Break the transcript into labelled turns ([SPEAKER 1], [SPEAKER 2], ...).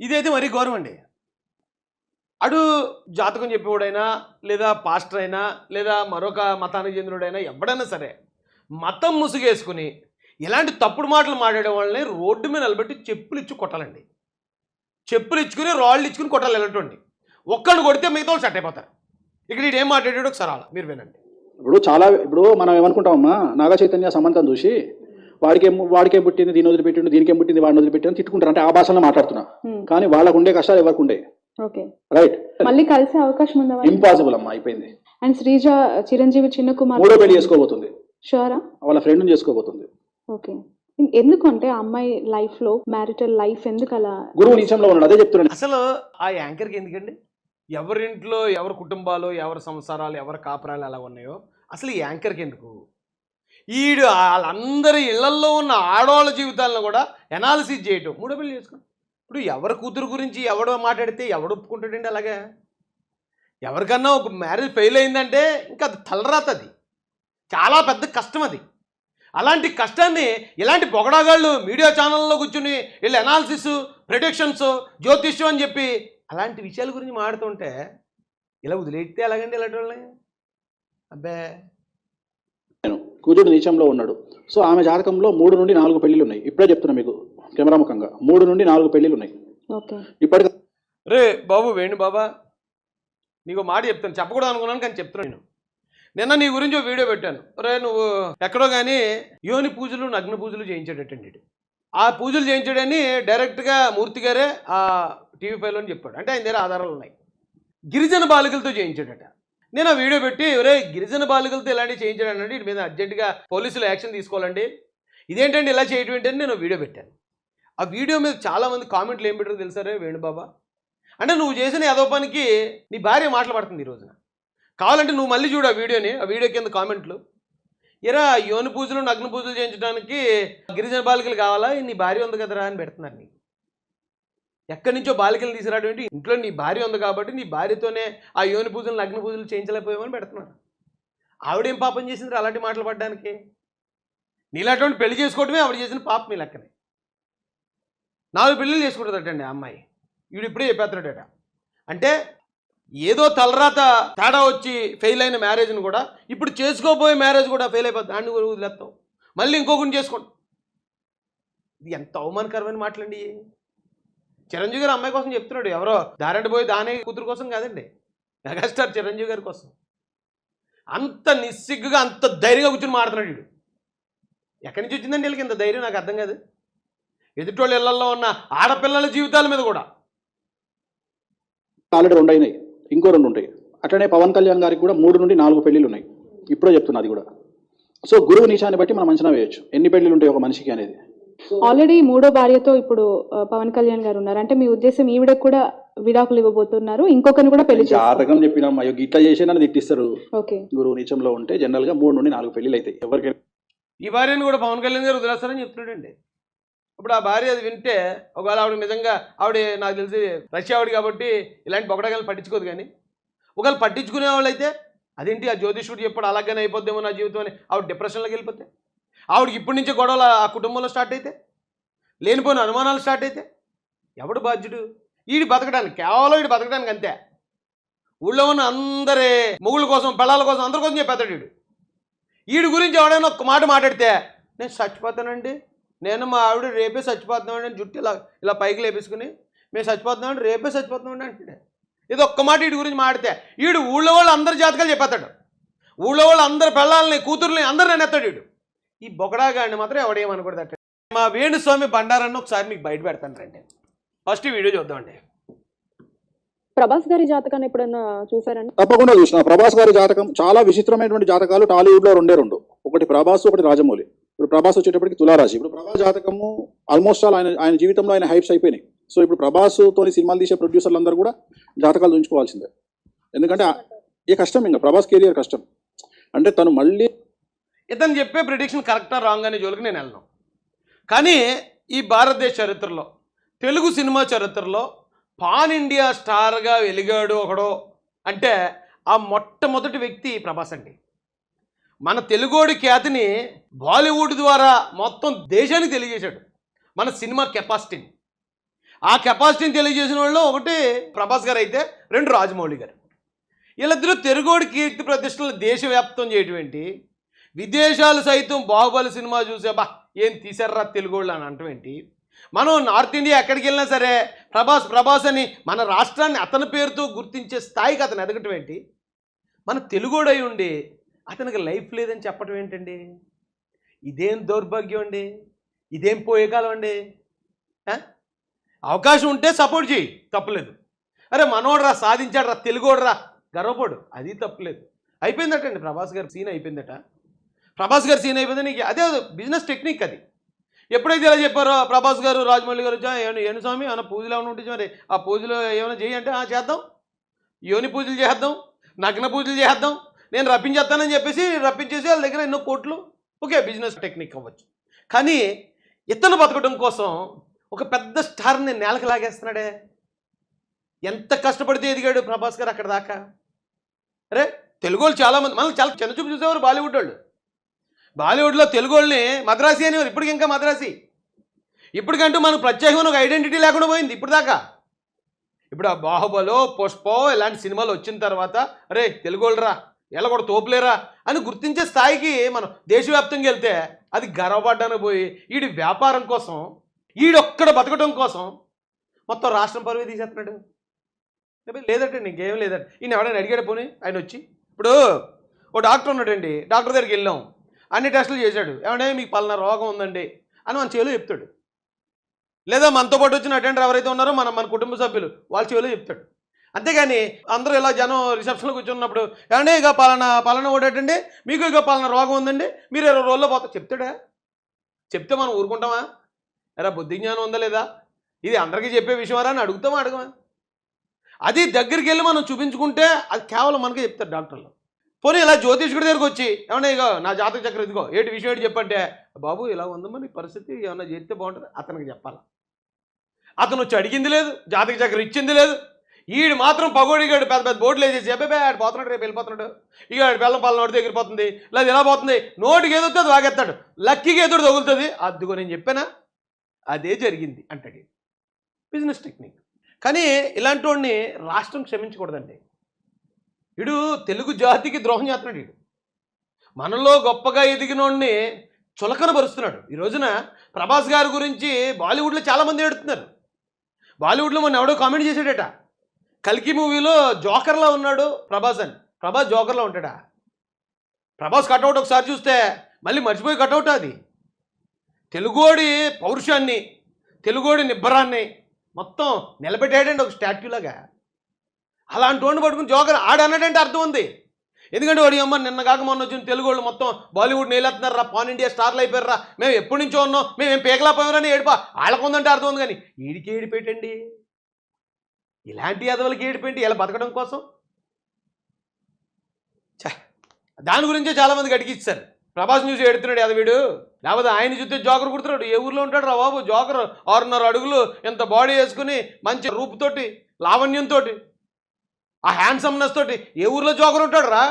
[SPEAKER 1] ఇదైతే మరీ ఘోరం అండి. అడు జాతకం చెప్పేవాడైనా లేదా పాస్టర్ అయినా లేదా మరొక మతానికి చెందినోడైనా ఎవడైనా సరే మతం ముసుగేసుకుని ఇలాంటి తప్పుడు మాటలు మాట్లాడే వాళ్ళని రోడ్డు మీద నిలబెట్టి చెప్పులు ఇచ్చి కొట్టాలండి. చెప్పులు ఇచ్చుకుని రాళ్ళు ఇచ్చుకుని కొట్టాలి వెళ్ళటండి ఒక్కడిని కొడితే మిగతా వాళ్ళు సెట్ అయిపోతారు. ఇక్కడ ఏం మాట్లాడాడో ఒకసారి మీరు వినండి.
[SPEAKER 2] ఇప్పుడు చాలా ఇప్పుడు మనం ఏమనుకుంటామమ్మా నాగ చైతన్య సమంతం చూసి వాడికేం వాడికేం పుట్టింది దీని వదిలిపెట్టిండు దీనికేం పుట్టింది వాడిని వదిలిపెట్టింది తిట్టుకుంటారు. అంటే ఆ భాషలో మాట్లాడుతున్నా. కానీ వాళ్ళకు ఉండే కష్టాలు ఎవరికి ఉండే?
[SPEAKER 3] ఓకే.
[SPEAKER 2] రైట్
[SPEAKER 3] మళ్ళీ కలిసే అవకాశం ఉందా?
[SPEAKER 2] ఇంపాసిబుల్ అమ్మా అయిపోయింది.
[SPEAKER 3] అండ్ శ్రీజ చిరంజీవి చిన్న కుమార్
[SPEAKER 2] మూడో పెళ్ళి చేసుకోబోతుంది.
[SPEAKER 3] షూరా?
[SPEAKER 2] వాళ్ళ ఫ్రెండ్ని చేసుకోబోతుంది.
[SPEAKER 3] ఓకే. ఎందుకు అంటే ఆ అమ్మాయి లైఫ్లో మ్యారిటల్ లైఫ్ ఎందుకు అలా
[SPEAKER 2] గురువు నీచంలో ఉన్నాడు అదే చెప్తున్నాను.
[SPEAKER 1] అసలు ఆ యాంకర్కి ఎందుకండి? ఎవరింట్లో ఎవరి కుటుంబాలు ఎవరి సంసారాలు ఎవరి కాపురాలు ఎలా ఉన్నాయో అసలు ఈ యాంకర్కి ఎందుకు? ఈడు వాళ్ళందరి ఇళ్ళల్లో ఉన్న ఆడవాళ్ళ జీవితాలను కూడా ఎనాలిసిస్ చేయటం. మూడో పెళ్ళి చేసుకోండి ఇప్పుడు ఎవరి కూతురు గురించి ఎవడో మాట్లాడితే ఎవడు ఒప్పుకుంటాడండి అలాగే? ఎవరికన్నా ఒక మ్యారేజ్ ఫెయిల్ అయిందంటే ఇంకా అది తలరాతది. చాలా పెద్ద కష్టం అది. అలాంటి కష్టాన్ని ఇలాంటి పొగడాగాళ్ళు మీడియా ఛానల్లో కూర్చుని వీళ్ళు ఎనాలిసిస్ ప్రొడిక్షన్స్ జ్యోతిష్యం అని చెప్పి అలాంటి విషయాల గురించి మాడుతుంటే ఇలా వదిలేస్తే ఎలాగండి ఇలాంటి వాళ్ళని? అబ్బే.
[SPEAKER 2] కుజుడు నీచంలో ఉన్నాడు. సో ఆమె జాతకంలో మూడు నుండి నాలుగు పెళ్ళిళ్ళు ఉన్నాయి ఇప్పుడే చెప్తున్నా మీకు కెమెరా ముఖంగా. మూడు నుండి నాలుగు పెళ్ళిళ్ళు ఉన్నాయి ఇప్పటికి
[SPEAKER 1] రే బాబు వేణు బాబా నీకు మాట చెప్తాను. చెప్పకూడదు అనుకున్నాను కానీ చెప్తున్నాను నేను. నిన్న నీ గురించి వీడియో పెట్టాను. రే నువ్వు ఎక్కడో కానీ యోని పూజలు నగ్న పూజలు చేయించాడటండి ఈడు. ఆ పూజలు చేయించాడని డైరెక్ట్గా మూర్తి గారే ఆ టీవీ ఫైవ్లో చెప్పాడు. అంటే ఆయన దగ్గర ఆధారాలు ఉన్నాయి. గిరిజన బాలికలతో చేయించాడట. నేను ఆ వీడియో పెట్టి ఎవరే గిరిజన బాలికలతో ఇలాంటివి చేయించాడనండి వీటి మీద అర్జెంటుగా పోలీసులు యాక్షన్ తీసుకోవాలండి. ఇదేంటండి ఇలా చేయటం ఏంటని నేను వీడియో పెట్టాను. ఆ వీడియో మీద చాలామంది కామెంట్లు ఏం పెట్టారు తెలుసారే వేణుబాబా? అంటే నువ్వు చేసిన ఏదో పనికి నీ భార్య మాట్లాడుతుంది ఈ రోజున. కావాలంటే నువ్వు మళ్ళీ చూడు ఆ వీడియోని ఆ వీడియో కింద కామెంట్లు. ఇరా యోని పూజలు నగ్న పూజలు చేయించడానికి గిరిజన బాలికలు కావాలా? నీ భార్య ఉంది కదరా? అని పెడుతున్నారు నీకు. ఎక్కడి నుంచో బాలికలు తీసుకురావడం ఇంట్లో నీ భార్య ఉంది కాబట్టి నీ భార్యతోనే ఆ యోని పూజలు లగ్న పూజలు చేయించలేకపోయామని పెడుతున్నారు ఆవిడేం పాపం చేసింది అలాంటి మాటలు పడడానికి? నీలాంటి పెళ్ళి చేసుకోవడమే ఆవిడ చేసిన పాపం మీ లెక్కనే. నాలుగు పెళ్ళిళ్ళు చేసుకుంటుందటండి ఆ అమ్మాయి. వీడు ఇప్పుడే చెప్పేస్తున్నాడట. అంటే ఏదో తలరాత తేడా వచ్చి ఫెయిల్ అయిన మ్యారేజ్ని కూడా ఇప్పుడు చేసుకోబోయే మ్యారేజ్ కూడా ఫెయిల్ అయిపోతుంది దాన్ని కూడా వదిలేస్తాం. మళ్ళీ ఇంకొకటి చేసుకోండి. ఇది ఎంత అవమానకరమైన మాటలండి చిరంజీవి గారు అమ్మాయి కోసం చెప్తున్నాడు. ఎవరో దారంటి పోయి దాని కూతురు కోసం కాదండి. మెగాస్టార్ చిరంజీవి గారి కోసం. అంత నిస్సిగ్గుగా అంత ధైర్యంగా కూర్చొని మాడుతున్నాడు వీడు ఎక్కడి నుంచి వచ్చిందండి వీళ్ళకి ఇంత ధైర్యం? నాకు అర్థం కాదు. ఎదుటోళ్ళ ఇళ్ళలో ఉన్న ఆడపిల్లల జీవితాల మీద కూడా.
[SPEAKER 2] ఆల్రెడీ రెండు అయినాయి ఇంకో రెండు ఉంటాయి. అట్లనే పవన్ కళ్యాణ్ గారికి కూడా మూడు నుండి నాలుగు పెళ్ళిలు ఉన్నాయి. ఇప్పుడే చెప్తున్నా అది కూడా. సో గురువు నీచాన్ని బట్టి మనం అంచనా వేయొచ్చు. ఎన్ని పెళ్ళిలు ఉంటాయి ఒక మనిషికి అనేది.
[SPEAKER 3] ఆల్రెడీ మూడో భార్యతో ఇప్పుడు పవన్ కళ్యాణ్ గారు ఉన్నారు. అంటే మీ ఉద్దేశం ఈవిడ కూడా విడాకులు ఇవ్వబోతున్నారు. ఇంకొకరిని కూడా పెళ్ళి
[SPEAKER 2] జాతకం చెప్పినాం అయ్యో ఇట్లా చేసి నన్ను తిట్టిస్తారు.
[SPEAKER 3] ఓకే.
[SPEAKER 2] గురువు నీచంలో ఉంటే జనరల్గా మూడు నుండి నాలుగు పెళ్ళిళ్ళు అవుతాయి ఎవరికైనా
[SPEAKER 1] ఈ భార్యను కూడా పవన్ కళ్యాణ్ గారు వదిలేస్తారని చెప్తున్నాడండి. ఇప్పుడు ఆ భార్య అది వింటే ఒకవేళ ఆవిడ నిజంగా ఆవిడ నాకు తెలిసి రష్యా ఆవిడ కాబట్టి ఇలాంటి పొగడగాలు పట్టించుకోదు కానీ ఒకవేళ పట్టించుకునే వాళ్ళు అయితే అదేంటి ఆ జ్యోతిష్యుడు చెప్పాడు అలాగనే అయిపోద్దేమో నా జీవితం అని ఆవిడ డిప్రెషన్లోకి వెళ్ళిపోతే? ఆవిడకి ఇప్పటి నుంచే గొడవలు ఆ కుటుంబంలో స్టార్ట్ అయితే? లేనిపోయిన అనుమానాలు స్టార్ట్ అయితే? ఎవడు బాధ్యుడు? ఈడు బతకడానికి కేవలం ఈడు బతకడానికి అంతే. ఊళ్ళో ఉన్న అందరి మొగుళ్ళ కోసం పిల్లల కోసం అందరి కోసం చెప్పేస్తాడు వీడు వీడి గురించి ఎవడైనా ఒక్క మాట మాట్లాడితే నేను చచ్చిపోతానండి. నేను మా ఆవిడ రేపే చచ్చిపోతున్నామండి అని జుట్టు ఇలా ఇలా పైకి లేపేసుకుని మేము చచ్చిపోతున్నామండి రేపే చచ్చిపోతున్నామండి అంటే ఇది ఒక్క మాట వీడి గురించి మాడితే వీడు ఊళ్ళో వాళ్ళు అందరి జాతకాలు చెప్పేస్తాడు. ఊళ్ళో వాళ్ళు అందరి పిల్లల్ని కూతుర్ని అందరు నెత్తాడు వీడు ఈ బొకడాగాడిని మాత్రం ఎవడేమనకూడదు మా వేణుస్వామి బండారాన్ని ఒకసారి మీకు బయట పెడతాను రండి. ఫస్ట్ ఈ వీడియో చూద్దామండి.
[SPEAKER 4] ప్రభాస్ గారి జాతకాన్ని ఎప్పుడన్నా చూసారండి?
[SPEAKER 2] తప్పకుండా చూసిన. ప్రభాస్ గారి జాతకం చాలా విచిత్రమైనటువంటి జాతకాలు టాలీవుడ్లో రెండే రెండు. ఒకటి ప్రభాస్ ఒకటి రాజమౌళి. ఇప్పుడు ప్రభాస్ వచ్చేటప్పటికి తులారాశి. ఇప్పుడు ప్రభాస్ జాతకము ఆల్మోస్ట్ ఆల్ ఆయన ఆయన జీవితంలో ఆయన హైప్స్ అయిపోయినాయి. సో ఇప్పుడు ప్రభాస్ తోని సినిమాలు తీసే ప్రొడ్యూసర్లు అందరూ కూడా జాతకాలు ఉంచుకోవాల్సిందే ఎందుకంటే ఏ కష్టం ఇంకా. ప్రభాస్ కెరియర్ కష్టం. అంటే తను మళ్ళీ
[SPEAKER 1] ఇతను చెప్పే ప్రిడిక్షన్ కరెక్టా రాంగ్ అనే జోలికి నేను వెళ్ళను. కానీ ఈ భారతదేశ చరిత్రలో తెలుగు సినిమా చరిత్రలో పాన్ ఇండియా స్టార్గా వెలిగాడు ఒకడో అంటే ఆ మొట్టమొదటి వ్యక్తి ప్రభాస్ అండి. మన తెలుగోడి ఖ్యాతిని బాలీవుడ్ ద్వారా మొత్తం దేశానికి తెలియజేశాడు. మన సినిమా కెపాసిటీని ఆ కెపాసిటీని తెలియజేసిన వాళ్ళు ఒకటి ప్రభాస్ గారు అయితే రెండు రాజమౌళి గారు. వీళ్ళిద్దరూ తెలుగోడి కీర్తి ప్రతిష్టలు దేశవ్యాప్తం చేయటువంటి విదేశాలు సైతం బాహుబలి సినిమా చూసే బా ఏం తీసారా తెలుగోళ్ళు అని అంటమేంటి మనం నార్త్ ఇండియా ఎక్కడికి వెళ్ళినా సరే ప్రభాస్ ప్రభాస్ అని మన రాష్ట్రాన్ని అతని పేరుతో గుర్తించే స్థాయికి అతను ఎదగటం ఏంటి? మన తెలుగోడై ఉండి అతనికి లైఫ్ లేదని చెప్పటం ఏంటండి? ఇదేం దౌర్భాగ్యం అండి? ఇదేం పోయే కాలం అండి అవకాశం ఉంటే సపోర్ట్ చేయి తప్పలేదు. అరే మనోడ్రా సాధించాడురా తెలుగోడరా గర్వపడు అది తప్పలేదు. అయిపోయిందటండి ప్రభాస్ గారు సీన్ అయిపోయిందట. ప్రభాస్ గారు సీన్ అయిపోయింది నీకు అదే బిజినెస్ టెక్నిక్ అది. ఎప్పుడైతే ఇలా చెప్పారో ప్రభాస్ గారు రాజమౌళి గారు వచ్చా ఏమైనా స్వామి ఏమైనా పూజలు ఏమైనా ఉంటుంది మరి ఆ పూజలు ఏమైనా చేయంటే "ఆ, చేద్దాం. యోని పూజలు చేద్దాం నగ్న పూజలు చేద్దాం. నేను రప్పించేస్తానని చెప్పేసి రప్పించేసి వాళ్ళ దగ్గర ఎన్నో కోట్లు. ఓకే బిజినెస్ టెక్నిక్ అవ్వచ్చు. కానీ ఇతను బతకడం కోసం ఒక పెద్ద స్టార్ని నేలకు లాగేస్తున్నాడే. ఎంత కష్టపడితే ఎదిగాడు ప్రభాస్ గారు అక్కడ దాకా? అరే తెలుగు వాళ్ళు చాలామంది మనల్ని చాలా చిన్న చూపు చూసేవారు బాలీవుడ్ వాళ్ళు. బాలీవుడ్లో తెలుగు వాళ్ళని మద్రాసి అనేవారు ఇప్పటికి ఇంకా మద్రాసి. ఇప్పటికంటూ మనకు ప్రత్యేకమైన ఒక ఐడెంటిటీ లేకుండా పోయింది ఇప్పుడు దాకా ఇప్పుడు ఆ బాహుబలో పుష్పో ఇలాంటి సినిమాలు వచ్చిన తర్వాత అరే తెలుగు వాళ్ళరా ఎలా కూడా తోపులేరా అని గుర్తించే స్థాయికి మనం దేశవ్యాప్తంగా వెళ్తే అది గర్వపడ్డానికి పోయి ఈడి వ్యాపారం కోసం ఈడొక్కడ బతకడం కోసం మొత్తం రాష్ట్రం పరువు తీసేస్తున్నాడు. లేదంటే నీకేం ఇంకేం లేదట ఈయన ఎవడైనా అడిగాడు పోనీ? ఆయన వచ్చి ఇప్పుడు ఓ డాక్టర్ ఉన్నాడండి డాక్టర్ దగ్గరికి వెళ్ళాం. అన్ని టెస్టులు చేశాడు. ఏమంటే మీకు పలానా రోగం ఉందండి అని మన చెవిలో చెప్తాడు. లేదా మనతో పాటు వచ్చిన అటెండర్ ఎవరైతే ఉన్నారో మన మన కుటుంబ సభ్యులు వాళ్ళ చెవిలో చెప్తాడు. అంతేగాని అందరూ ఇలా జనం రిసెప్షన్లో కూర్చున్నప్పుడు ఏమంటే ఇక పలానా పలానా ఓడేటండి మీకు ఇక పలానా రోగం ఉందండి? మీరు ఇరవై రోజుల్లో పోతా చెప్తాడా? చెప్తే మనం ఊరుకుంటామా? ఎరా బుద్ధి జ్ఞానం ఉందా లేదా? ఇది అందరికీ చెప్పే విషయమారా అని అడుగుతామా అడగమా? అది దగ్గరికి వెళ్ళి మనం చూపించుకుంటే అది కేవలం మనకే చెప్తారు డాక్టర్లు. పోనీ ఇలా జ్యోతిష్కుడి దగ్గరికి వచ్చి ఏమన్నా ఇగో నా జాతక చక్రం ఇదిగో ఏంటి విషయం ఏంటి చెప్పంటే బాబు ఇలా ఉందమ్మా నీ పరిస్థితి ఏమన్నా చేస్తే బాగుంటుంది? అతనికి చెప్పాలి. అతను వచ్చి అడిగింది లేదు జాతక చక్రం ఇచ్చింది లేదు. ఈడు మాత్రం పగోడిగాడు పెద్ద పెద్ద బోర్డులు వేసేసి అబ్బాయి ఆడు పోతున్నాడు రేపు వెళ్ళిపోతున్నాడు. ఇక ఆడు బెల్లం పాల నోటి దగ్గర పోతుంది లేదా ఎలా పోతుంది నోటికి ఏదో అది వాగేస్తాడు. లక్కీకి ఎదురు తగులుతుంది. అదిగో నేను చెప్పానా? అదే జరిగింది అంటాడు బిజినెస్ టెక్నిక్. కానీ ఇలాంటి వాడిని రాష్ట్రం క్షమించకూడదండి. వీడు తెలుగు జాతికి ద్రోహం చేస్తున్నాడు ఇడు మనలో గొప్పగా ఎదిగినోడిని చులకన పరుస్తున్నాడు. ఈ రోజున ప్రభాస్ గారి గురించి బాలీవుడ్లో చాలామంది ఏడుతున్నారు. బాలీవుడ్లో మొన్న ఎవడో కామెంట్ చేశాడట. కల్కి మూవీలో జోకర్లా ఉన్నాడు ప్రభాస్ అని. ప్రభాస్ జోకర్లా ఉంటాడా? ప్రభాస్ కటౌట్ ఒకసారి చూస్తే మళ్ళీ మర్చిపోయి కటౌట్ అది. తెలుగోడి పౌరుషాన్ని తెలుగోడి నిబ్బరాన్ని మొత్తం నిలబెట్టాడండి ఒక స్టాట్యూ లాగా అలాంటి వాడిని పట్టుకుని జోకర్ ఆడనడంటే అర్థం ఉంది. ఎందుకంటే వాడి అమ్మ నిన్న కాక మొన్న వచ్చిన తెలుగు వాళ్ళు మొత్తం బాలీవుడ్ నేలెత్తున్నారా రా పాన్ ఇండియా స్టార్లు అయిపోయారా మేము ఎప్పటి నుంచో ఉన్నాం మేము ఏం పేకలాపోయామని ఏడిపా వాళ్ళకు ఉందంటే అర్థం ఉంది కానీ వీడికి ఏడిపెట్టండి ఇలాంటి ఎదవలకి ఏడిపెట్టి ఇలా బతకడం కోసం? దాని గురించే చాలామంది గడికిచ్చారు ప్రభాస్ న్యూస్ ఎడుతున్నాడు అది వీడు లేకపోతే ఆయన చూస్తే జోకర్ కుడుతున్నాడు. ఏ ఊర్లో ఉంటాడు రా బాబు? జోకర్ ఆరున్నర అడుగులు ఎంత బాడీ వేసుకుని మంచి రూపుతోటి లావణ్యంతో ఆ హ్యాండ్సమ్నెస్ తోటి ఏ ఊర్లో జోకర్ ఉంటాడు రా